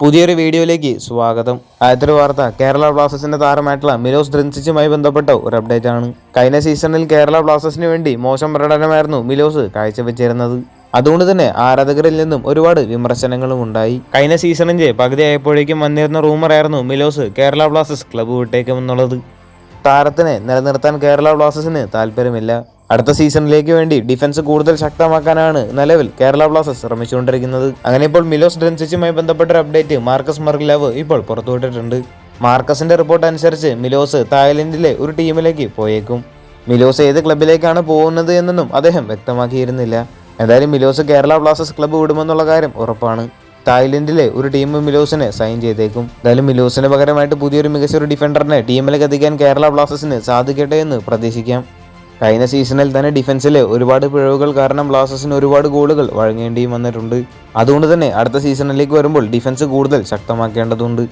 പുതിയൊരു വീഡിയോയിലേക്ക് സ്വാഗതം. ആദ്യത്തെ വാർത്ത കേരള ബ്ലാസ്റ്റേഴ്സിന്റെ താരമായിട്ടുള്ള മിലോസ് ഡ്രിൻസിച്ചുമായി ബന്ധപ്പെട്ട ഒരു അപ്ഡേറ്റ് ആണ്. കഴിഞ്ഞ സീസണിൽ കേരള ബ്ലാസ്റ്റേഴ്സിന് വേണ്ടി മോശം പ്രകടനമായിരുന്നു മിലോസ് കാഴ്ചവെച്ചിരുന്നത്. അതുകൊണ്ട് തന്നെ ആരാധകരിൽ നിന്നും ഒരുപാട് വിമർശനങ്ങളും ഉണ്ടായി. കഴിഞ്ഞ സീസണിന്റെ പകുതിയായപ്പോഴേക്കും വന്നിരുന്ന റൂമറായിരുന്നു മിലോസ് കേരള ബ്ലാസ്റ്റേഴ്സ് ക്ലബ്ബ് വിട്ടേക്കുമെന്നുള്ളത്. താരത്തിനെ നിലനിർത്താൻ കേരള ബ്ലാസ്റ്റേഴ്സിന് താല്പര്യമില്ല. അടുത്ത സീസണിലേക്ക് വേണ്ടി ഡിഫൻസ് കൂടുതൽ ശക്തമാക്കാനാണ് നിലവിൽ കേരള ബ്ലാസ്റ്റേഴ്സ് ശ്രമിച്ചുകൊണ്ടിരിക്കുന്നത്. അങ്ങനെ ഇപ്പോൾ മിലോസ് ഡ്രൻസിച്ചുമായി ബന്ധപ്പെട്ട ഒരു അപ്ഡേറ്റ് മാർക്കസ് മർഗ്ലാവ് ഇപ്പോൾ പുറത്തുവിട്ടിട്ടുണ്ട് മാർക്കസിന്റെ റിപ്പോർട്ട് അനുസരിച്ച് മിലോസ് തായ്ലൻഡിലെ ഒരു ടീമിലേക്ക് പോയേക്കും. മിലോസ് ഏത് ക്ലബിലേക്കാണ് പോകുന്നത് എന്നൊന്നും അദ്ദേഹം വ്യക്തമാക്കിയിരുന്നില്ല. എന്തായാലും മിലോസ് കേരള ബ്ലാസ്റ്റേഴ്സ് ക്ലബ്ബ് വിടുമെന്നുള്ള കാര്യം ഉറപ്പാണ്. തായ്ലൻഡിലെ ഒരു ടീം മിലോസിനെ സൈൻ ചെയ്തേക്കും. എന്തായാലും മിലോസിന് പകരമായിട്ട് പുതിയൊരു മികച്ച ഒരു ഡിഫൻഡറിനെ ടീമിലേക്ക് എത്തിക്കാൻ കേരള ബ്ലാസ്റ്റേഴ്സിന് സാധിക്കട്ടെ എന്ന് പ്രതീക്ഷിക്കാം. കഴിഞ്ഞ സീസണിൽ തന്നെ ഡിഫൻസിലെ ഒരുപാട് പിഴവുകൾ കാരണം ബ്ലാസ്റ്റേഴ്സിന് ഒരുപാട് ഗോളുകൾ വഴങ്ങേണ്ടിയും വന്നിട്ടുണ്ട്. അതുകൊണ്ട് തന്നെ അടുത്ത സീസണിലേക്ക് വരുമ്പോൾ ഡിഫൻസ് കൂടുതൽ ശക്തമാക്കേണ്ടതുണ്ട്.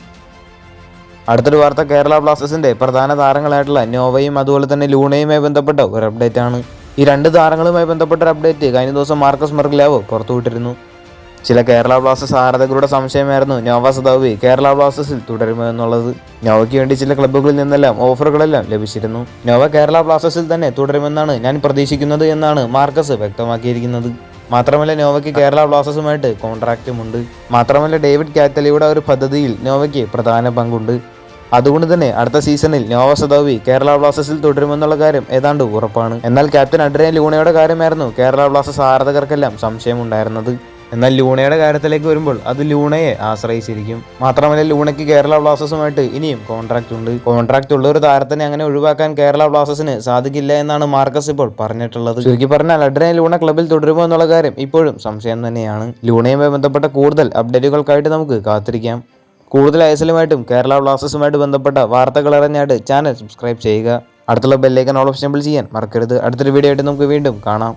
അടുത്തൊരു വാർത്ത കേരള ബ്ലാസ്റ്റേഴ്സിന്റെ പ്രധാന താരങ്ങളായിട്ടുള്ള നോവയും അതുപോലെ തന്നെ ലൂണയുമായി ബന്ധപ്പെട്ട ഒരു അപ്ഡേറ്റ് ആണ്. ഈ രണ്ട് താരങ്ങളുമായി ബന്ധപ്പെട്ട ഒരു അപ്ഡേറ്റ് കഴിഞ്ഞ ദിവസം മാർക്കസ് മെർഗ്ലാവ് പുറത്തുവിട്ടിരുന്നു. ചില കേരള ബ്ലാസ്റ്റേഴ്സ് ആരാധകരുടെ സംശയമായിരുന്നു. നോവ സദാവി കേരള ബ്ലാസ്റ്റേഴ്സിൽ തുടരുമോ എന്നുള്ളത്. നോവയ്ക്ക് വേണ്ടി ചില ക്ലബ്ബുകളിൽ നിന്നെല്ലാം ഓഫറുകളെല്ലാം ലഭിച്ചിരുന്നു. നോവ കേരള ബ്ലാസ്റ്റേഴ്സിൽ തന്നെ തുടരുമെന്നാണ് ഞാൻ പ്രതീക്ഷിക്കുന്നത് എന്നാണ് മാർക്കസ് വ്യക്തമാക്കിയിരിക്കുന്നത്. മാത്രമല്ല നോവയ്ക്ക് കേരള ബ്ലാസ്റ്റേഴ്സുമായിട്ട് കോൺട്രാക്റ്റുമുണ്ട് മാത്രമല്ല ഡേവിഡ് കാത്തലിയുടെ ഒരു പദ്ധതിയിൽ നോവയ്ക്ക് പ്രധാന പങ്കുണ്ട്. അതുകൊണ്ട് തന്നെ അടുത്ത സീസണിൽ നോവ സദാവി കേരള ബ്ലാസ്റ്റേഴ്സിൽ തുടരുമെന്നുള്ള കാര്യം ഏതാണ്ട് ഉറപ്പാണ്. എന്നാൽ ക്യാപ്റ്റൻ അഡ്രിയൻ ലൂണയുടെ കാര്യമായിരുന്നു കേരള ബ്ലാസ്റ്റേഴ്സ് ആരാധകർക്കെല്ലാം സംശയമുണ്ടായിരുന്നത്. എന്നാൽ ലൂണയുടെ കാര്യത്തിലേക്ക് വരുമ്പോൾ അത് ലൂണയെ ആശ്രയിച്ചിരിക്കും. മാത്രമല്ല ലൂണയ്ക്ക് കേരള ബ്ലാസ്റ്റേഴ്സുമായിട്ട് ഇനിയും കോൺട്രാക്റ്റ് ഉണ്ട്. കോൺട്രാക്റ്റ് ഉള്ള ഒരു താരത്തിനെ അങ്ങനെ ഒഴിവാക്കാൻ കേരള ബ്ലാസ്റ്റേഴ്സിന് സാധിക്കില്ല എന്നാണ് മാർക്കസ് ഇപ്പോൾ പറഞ്ഞിട്ടുള്ളത്. ചുരുക്കി പറഞ്ഞാൽ അഡ്രനെ ലൂണ ക്ലബിൽ തുടരുമോ എന്നുള്ള കാര്യം ഇപ്പോഴും സംശയം തന്നെയാണ്. ലൂണയുമായി ബന്ധപ്പെട്ട കൂടുതൽ അപ്ഡേറ്റുകൾക്കായിട്ട് നമുക്ക് കാത്തിരിക്കാം. കൂടുതൽ ഐസലുമായിട്ടും കേരള ബ്ലാസ്റ്റേഴ്സുമായിട്ട് ബന്ധപ്പെട്ട വാർത്തകൾ അറിഞ്ഞായിട്ട് ചാനൽ സബ്സ്ക്രൈബ് ചെയ്യുക. അടുത്തുള്ള ബെല്ലേക്കൻ ഓൾ ഓപ്ഷൻ ചെയ്യാൻ മറക്കരുത്. അടുത്തൊരു വീഡിയോ ആയിട്ട് നമുക്ക് വീണ്ടും കാണാം.